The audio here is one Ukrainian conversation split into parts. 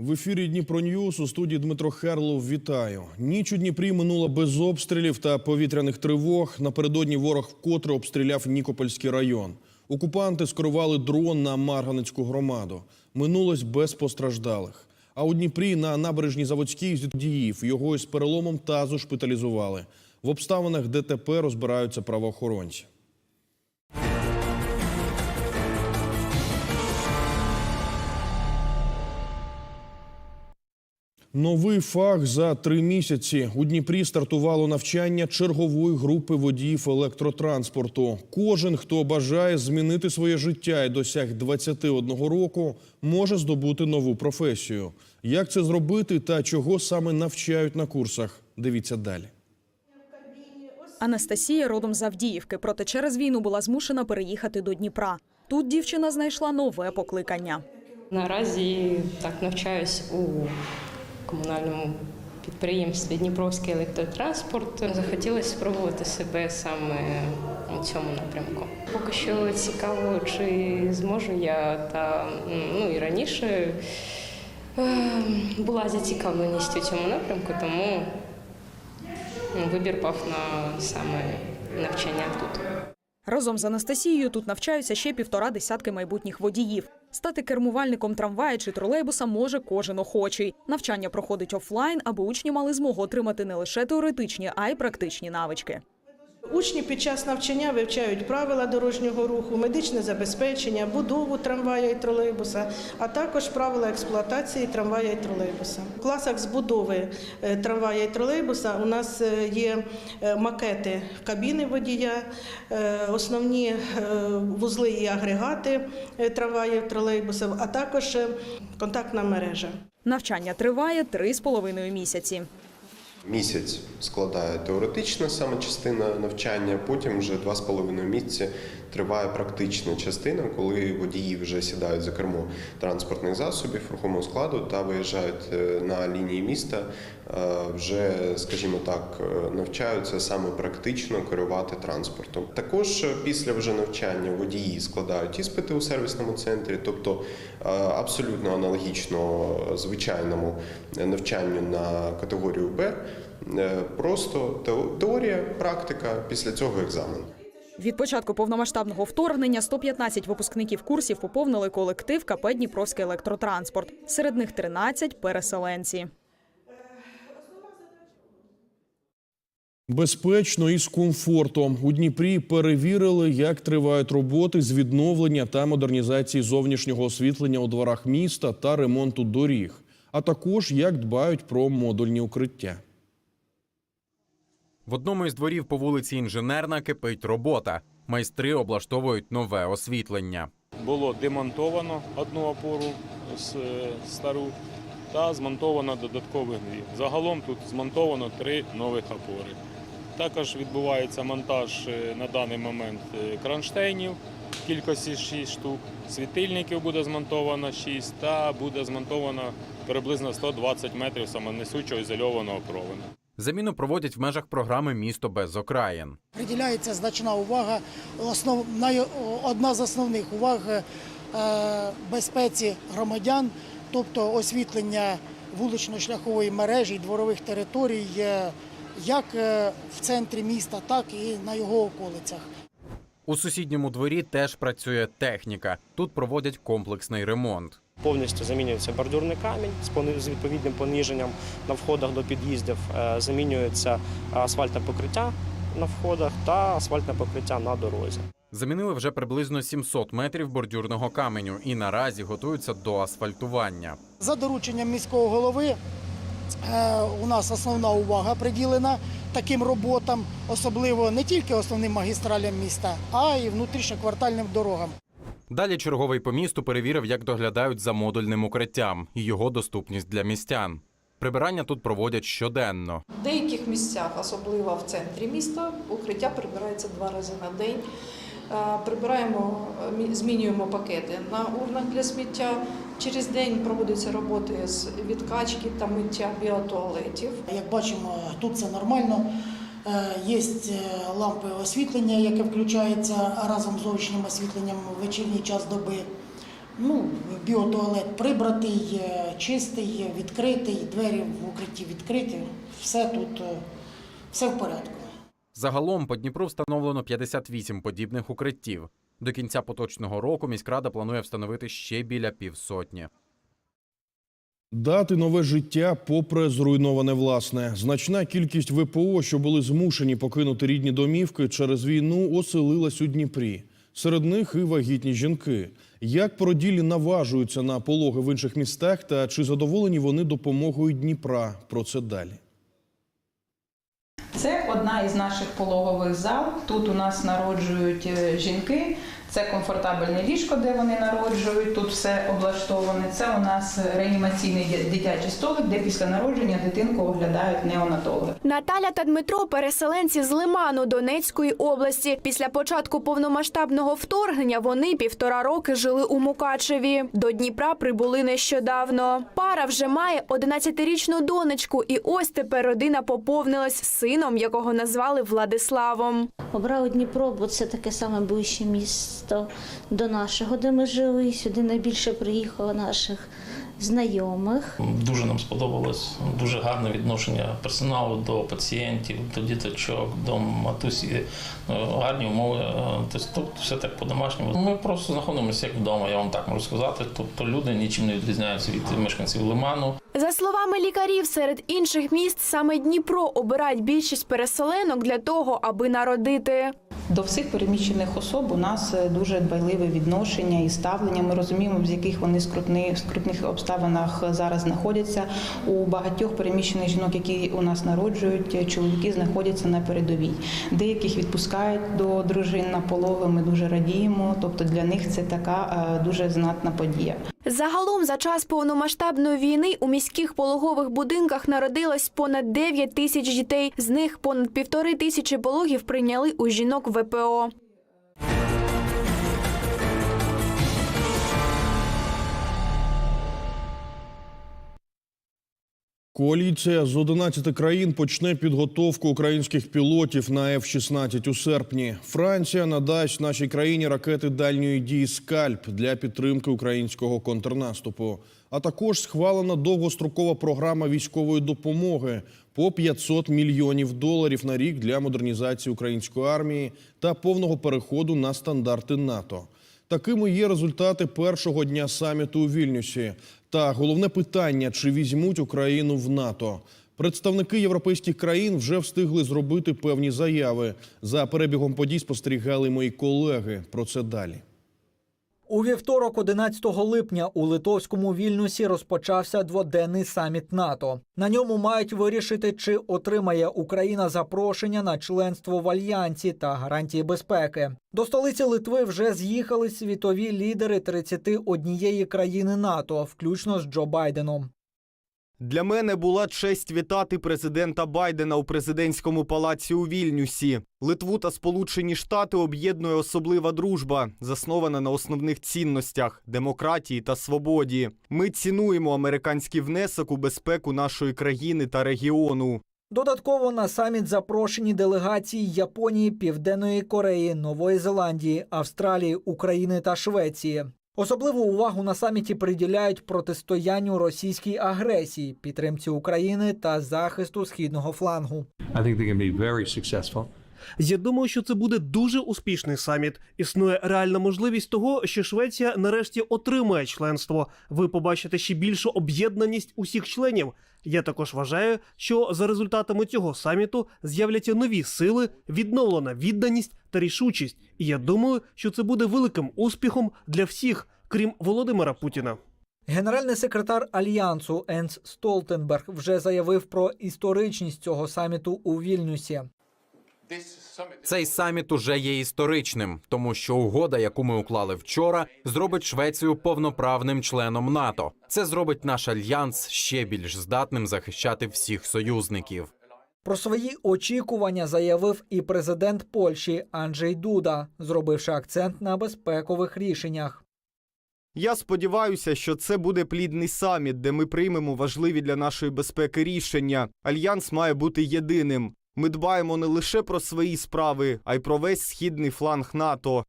В ефірі Дніпро Ньюс у студії Дмитро Херлов. Вітаю. Ніч у Дніпрі минула без обстрілів та повітряних тривог. Напередодні ворог вкотре обстріляв Нікопольський район. Окупанти скерували дрон на Марганецьку громаду. Минулось без постраждалих. А у Дніпрі на набережній Заводській діїв його із переломом тазу шпиталізували. В обставинах ДТП розбираються правоохоронці. Новий фах за три місяці. У Дніпрі стартувало навчання чергової групи водіїв електротранспорту. Кожен, хто бажає змінити своє життя і досяг 21 року, може здобути нову професію. Як це зробити та чого саме навчають на курсах? Дивіться далі. Анастасія родом з Авдіївки, проте через війну була змушена переїхати до Дніпра. Тут дівчина знайшла нове покликання. Наразі так навчаюсь у комунальному підприємстві Дніпровський електротранспорт. Захотілося спробувати себе саме у цьому напрямку. Поки що цікаво, чи зможу я та ну і раніше е, була зацікавленість у цьому напрямку, тому вибір пав на саме навчання тут. Разом з Анастасією тут навчаються ще півтора десятки майбутніх водіїв. Стати кермувальником трамвая чи тролейбуса може кожен охочий. Навчання проходить офлайн, аби учні мали змогу отримати не лише теоретичні, а й практичні навички. Учні під час навчання вивчають правила дорожнього руху, медичне забезпечення, будову трамвая і тролейбуса, а також правила експлуатації трамвая і тролейбуса. В класах збудови е, трамвая і тролейбуса у нас е, є е, макети кабіни водія, основні вузли і агрегати трамваїв, тролейбусів, а також контактна мережа. Навчання триває три з половиною місяці. Місяць складає теоретична саме частина навчання, потім вже два з половиною місяці триває практична частина, коли водії вже сідають за кермо транспортних засобів рухомого складу та виїжджають е, на лінії міста. е, Вже, скажімо так, е, навчаються саме практично керувати транспортом. Також після вже навчання водії складають іспити у сервісному центрі, тобто абсолютно аналогічно звичайному навчанню на категорію Б. Просто теорія, практика, після цього екзамен. Від початку повномасштабного вторгнення 115 випускників курсів поповнили колектив КП Дніпровський електротранспорт. Серед них 13 – переселенці. Безпечно і з комфортом у Дніпрі перевірили, як тривають роботи з відновлення та модернізації зовнішнього освітлення у дворах міста та ремонту доріг, а також як дбають про модульні укриття. В одному із дворів по вулиці Інженерна кипить робота. Майстри облаштовують нове освітлення. було демонтовано одну опору с- стару та змонтовано додаткових дві. Загалом тут змонтовано три нових опори. Також відбувається монтаж е, на даний момент е, кронштейнів кількості 6 штук. Світильників буде змонтовано 6 та буде змонтовано приблизно 120 метрів самонесучого ізольованого проводу. Заміну проводять в межах програми Місто без окраїн. Приділяється значна увага. Основ, одна з основних уваг е, безпеці громадян, тобто освітлення вулично-шляхової мережі і дворових територій, е, як е, в центрі міста, так і на його околицях. У сусідньому дворі теж працює техніка. Тут проводять комплексний ремонт. Повністю замінюється бордюрний камінь з пони- з відповідним поніженням на входах до під'їздів. Е, Замінюється асфальтне покриття на входах та асфальтне покриття на дорозі. Замінили вже приблизно 700 метрів бордюрного каменю і наразі готуються до асфальтування. За дорученням міського голови е, у нас основна увага приділена таким роботам, особливо не тільки основним магістралям міста, а й внутрішньоквартальним дорогам. Далі черговий по місту перевірив, як доглядають за модульним укриттям і його доступність для містян. Прибирання тут проводять щоденно. В деяких місцях, особливо в центрі міста, укриття прибирається два рази на день. Е, Прибираємо, е, змінюємо пакети на урнах для сміття. Через день проводяться роботи з відкачки та миття біотуалетів. Як бачимо, тут це нормально. Є лампи освітлення, яке включається разом з зовнішнім освітленням в вечірній час доби. Ну, біотуалет прибратий, е, чистий, відкритий, двері в укритті відкриті. Все тут, е, все в порядку. Загалом по Дніпру встановлено 58 подібних укриттів. До кінця поточного року міськрада планує встановити ще біля півсотні. Дати нове життя попри зруйноване власне. Значна кількість ВПО, що були змушені покинути рідні домівки через війну, оселилась у Дніпрі. Серед них і вагітні жінки. Як породілі наважуються на пологи в інших містах та чи задоволені вони допомогою Дніпра? Про це далі. Це одна із наших пологових зал. Тут у нас народжують е, жінки. Це комфортабельне ліжко, де вони народжують. Тут все облаштоване. Це у нас реанімаційний дитячий столик, де після народження дитинку оглядають неонатологи. Наталя та Дмитро переселенці з Лиману Донецької області. Після початку повномасштабного вторгнення вони півтора роки жили у Мукачеві. До Дніпра прибули нещодавно. Пара вже має 11-річну донечку, і ось тепер родина поповнилась сином, якого назвали Владиславом. Обрали Дніпро, бо це таке саме ближче місто до нашого, де ми жили. Сюди найбільше приїхало наших знайомих. Дуже нам сподобалось дуже гарне відношення персоналу до пацієнтів, до діточок, до матусі. Е, Гарні умови. е, Тобто тут все так по-домашньому. Ми просто знаходимося як вдома, я вам так можу сказати. Тобто люди нічим не відрізняються від мешканців Лиману. За словами лікарів, серед інших міст саме Дніпро обирають більшість переселенок для того, аби народити. До всіх переміщених особ у нас е, дуже дбайливе відношення і ставлення. Ми розуміємо, в яких вони скрутних, скрутних обставинах зараз знаходяться. У багатьох переміщених жінок, які у нас народжують, чоловіки знаходяться на передовій. Деяких відпускають до дружин на пологи. Ми дуже радіємо. Тобто для них це така е, дуже знатна подія. Загалом за час повномасштабної війни у міських пологових будинках народилось понад 9 тисяч дітей. З них понад півтори тисячі пологів прийняли у жінок ВПО. Коаліція з 11 країн почне підготовку українських пілотів на F-16 у серпні. Франція надасть нашій країні ракети дальньої дії «Скальп» для підтримки українського контрнаступу. А також схвалена довгострокова програма військової допомоги по 500 мільйонів доларів на рік для модернізації української армії та повного переходу на стандарти НАТО. Такими є результати першого дня саміту у Вільнюсі. Та головне питання: чи візьмуть Україну в НАТО? Представники європейських країн вже встигли зробити певні заяви. За перебігом подій спостерігали мої колеги. Про це далі. У вівторок, 11 липня, у литовському Вільнюсі розпочався дводенний саміт НАТО. На ньому мають вирішити, чи отримає Україна запрошення на членство в альянсі та гарантії безпеки. До столиці Литви вже з'їхали світові лідери 31 країни НАТО, включно з Джо Байденом. Для мене була честь вітати президента Байдена у президентському палаці у Вільнюсі. Литву та Сполучені Штати об'єднує особлива дружба, заснована на основних цінностях демократії та свободі. Ми цінуємо американський внесок у безпеку нашої країни та регіону. Додатково на саміт запрошені делегації Японії, Південної Кореї, Нової Зеландії, Австралії, України та Швеції. Особливу увагу на саміті приділяють протистоянню російській агресії, підтримці України та захисту східного флангу. Я думаю, що це буде дуже успішний саміт. Існує реальна можливість того, що Швеція нарешті отримає членство. Ви побачите ще більшу об'єднаність усіх членів. Я також вважаю, що за результатами цього саміту з'являться нові сили, відновлена відданість та рішучість. І я думаю, що це буде великим успіхом для всіх, крім Володимира Путіна. Генеральний секретар альянсу Енс Столтенберг вже заявив про історичність цього саміту у Вільнюсі. Цей саміт уже є історичним, тому що угода, яку ми уклали вчора, зробить Швецію повноправним членом НАТО. Це зробить наш альянс ще більш здатним захищати всіх союзників. Про свої очікування заявив і президент Польщі Анджей Дуда, зробивши акцент на безпекових рішеннях. Я сподіваюся, що це буде плідний саміт, де ми приймемо важливі для нашої безпеки рішення. Альянс має бути єдиним. Ми дбаємо не лише про свої справи, а й про весь східний фланг НАТО.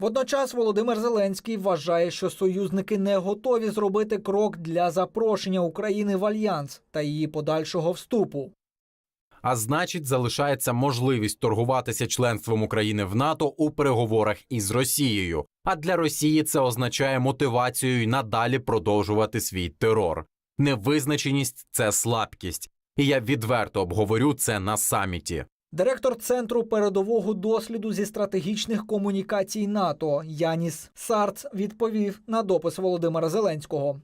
Водночас Володимир Зеленський вважає, що союзники не готові зробити крок для запрошення України в альянс та її подальшого вступу. А значить, залишається можливість торгуватися членством України в НАТО у переговорах із Росією. А для Росії це означає мотивацію й надалі продовжувати свій терор. Невизначеність це слабкість, і я відверто обговорю це на саміті. Директор центру передового досліду зі стратегічних комунікацій НАТО Яніс Сарц відповів на допис Володимира Зеленського.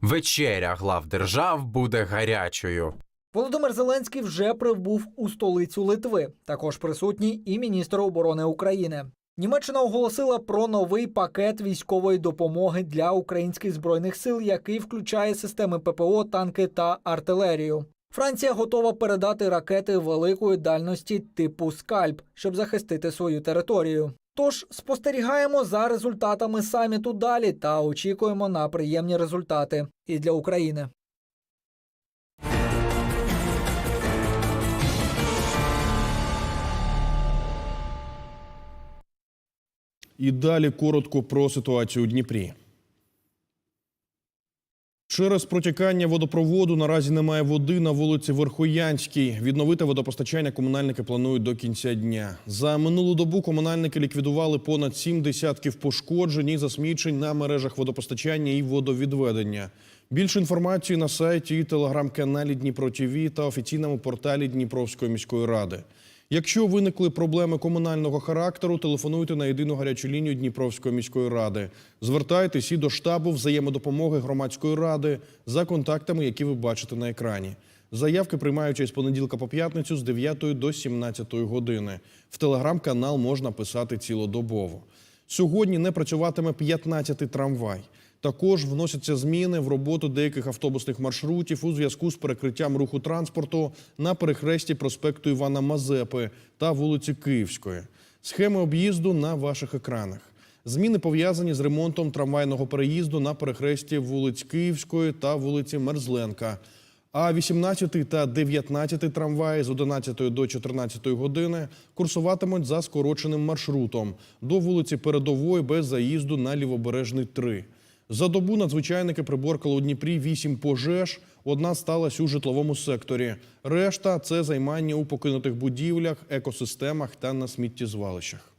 Вечеря глав держав буде гарячою. Володимир Зеленський вже прибув у столицю Литви. Також присутній і міністр оборони України. Німеччина оголосила про новий пакет військової допомоги для українських збройних сил, який включає системи ППО, танки та артилерію. Франція готова передати ракети великої дальності типу скальп, щоб захистити свою територію. Тож спостерігаємо за результатами саміту далі та очікуємо на приємні результати і для України. І далі коротко про ситуацію у Дніпрі. Через протікання водопроводу наразі немає води на вулиці Верхоянській. Відновити водопостачання комунальники планують до кінця дня. За минулу добу комунальники ліквідували понад сім десятків пошкоджень і засмічень на мережах водопостачання і водовідведення. Більше інформації на сайті і телеграм-каналі Дніпро ТВ та офіційному порталі Дніпровської міської ради. Якщо виникли проблеми комунального характеру, телефонуйте на єдину гарячу лінію Дніпровської міської ради. Звертайтесь і до штабу взаємодопомоги громадської ради за контактами, які ви бачите на екрані. Заявки приймаються із понеділка по п'ятницю з 9 до 17 години. В телеграм-канал можна писати цілодобово. Сьогодні не працюватиме 15-й трамвай. Також вносяться зміни в роботу деяких автобусних маршрутів у зв'язку з перекриттям руху транспорту на перехресті проспекту Івана Мазепи та вулиці Київської. Схеми об'їзду на ваших екранах. Зміни пов'язані з ремонтом трамвайного переїзду на перехресті вулиць Київської та вулиці Мерзленка. А 18 та 19 трамваї з 11 до 14 години курсуватимуть за скороченим маршрутом до вулиці Передової без заїзду на Лівобережний 3. За добу надзвичайники приборкали у Дніпрі 8 пожеж. Одна сталася у житловому секторі. Решта це займання у покинутих будівлях, екосистемах та на сміттєзвалищах.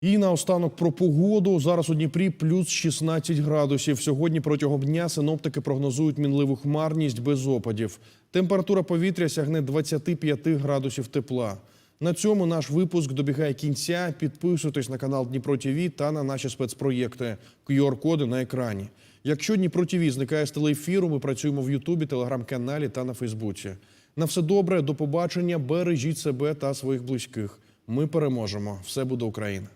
І наостанок про погоду. Зараз у Дніпрі плюс 16 градусів. Сьогодні протягом дня синоптики прогнозують мінливу хмарність без опадів. Температура повітря сягне 25 градусів тепла. На цьому наш випуск добігає кінця. Підписуйтесь на канал Дніпро ТВ та на наші спецпроєкти. QR-коди на екрані. Якщо Дніпро ТВ зникає з телеефіру, ми працюємо в Ютубі, телеграм-каналі та на Фейсбуці. На все добре, до побачення. Бережіть себе та своїх близьких. Ми переможемо. Все буде Україна.